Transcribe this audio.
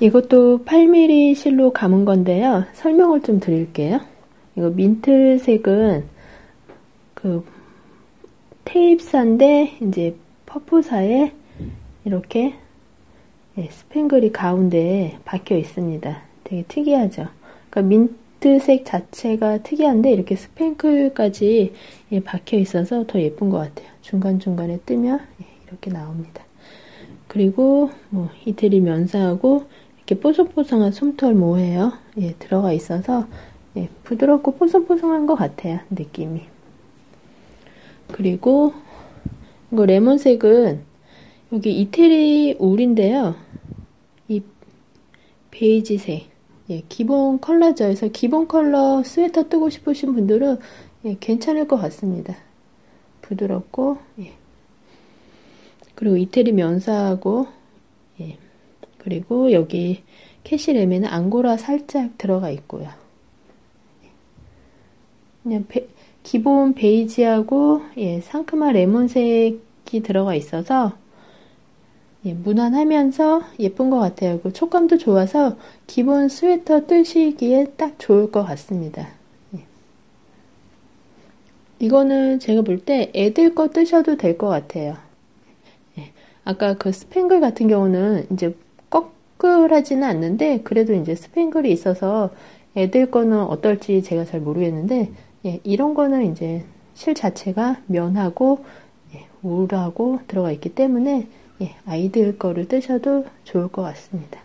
이것도 8mm 실로 감은 건데요. 설명을 좀 드릴게요. 이거 민트색은 그 테이프사인데 이제 퍼프사에 이렇게 네, 스팽글이 가운데에 박혀 있습니다. 되게 특이하죠. 그러니까 민트색 자체가 특이한데 이렇게 스팽글까지 예, 박혀 있어서 더 예쁜 것 같아요. 중간중간에 뜨면 예, 이렇게 나옵니다. 그리고 뭐 이태리 면사하고 이렇게 뽀송뽀송한 솜털 모예요. 예, 들어가 있어서 예, 부드럽고 뽀송뽀송한 것 같아요. 느낌이. 그리고 이거 레몬색은 여기 이태리 울인데요. 이 베이지색. 예, 기본 컬러죠. 그래서 기본 컬러 스웨터 뜨고 싶으신 분들은 예, 괜찮을 것 같습니다. 부드럽고 예. 그리고 이태리 면사하고 예. 그리고 여기 캐시렘에는 앙고라 살짝 들어가 있고요. 그냥 베, 기본 베이지하고 예, 상큼한 레몬색이 들어가 있어서 예, 무난하면서 예쁜 것 같아요. 그 촉감도 좋아서 기본 스웨터 뜨시기에 딱 좋을 것 같습니다. 예. 이거는 제가 볼 때 애들 거 뜨셔도 될 것 같아요. 예. 아까 그 스팽글 같은 경우는 이제 꺼끌하지는 않는데 그래도 이제 스팽글이 있어서 애들 거는 어떨지 제가 잘 모르겠는데 예, 이런 거는 이제 실 자체가 면하고 예, 울하고 들어가 있기 때문에 예, 아이들 거를 뜨셔도 좋을 것 같습니다.